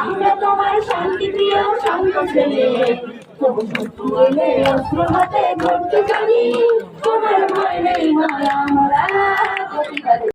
আমরা তোমার শান্তি প্রিয় শান্ত ছেলে তোমার নেই মায়া।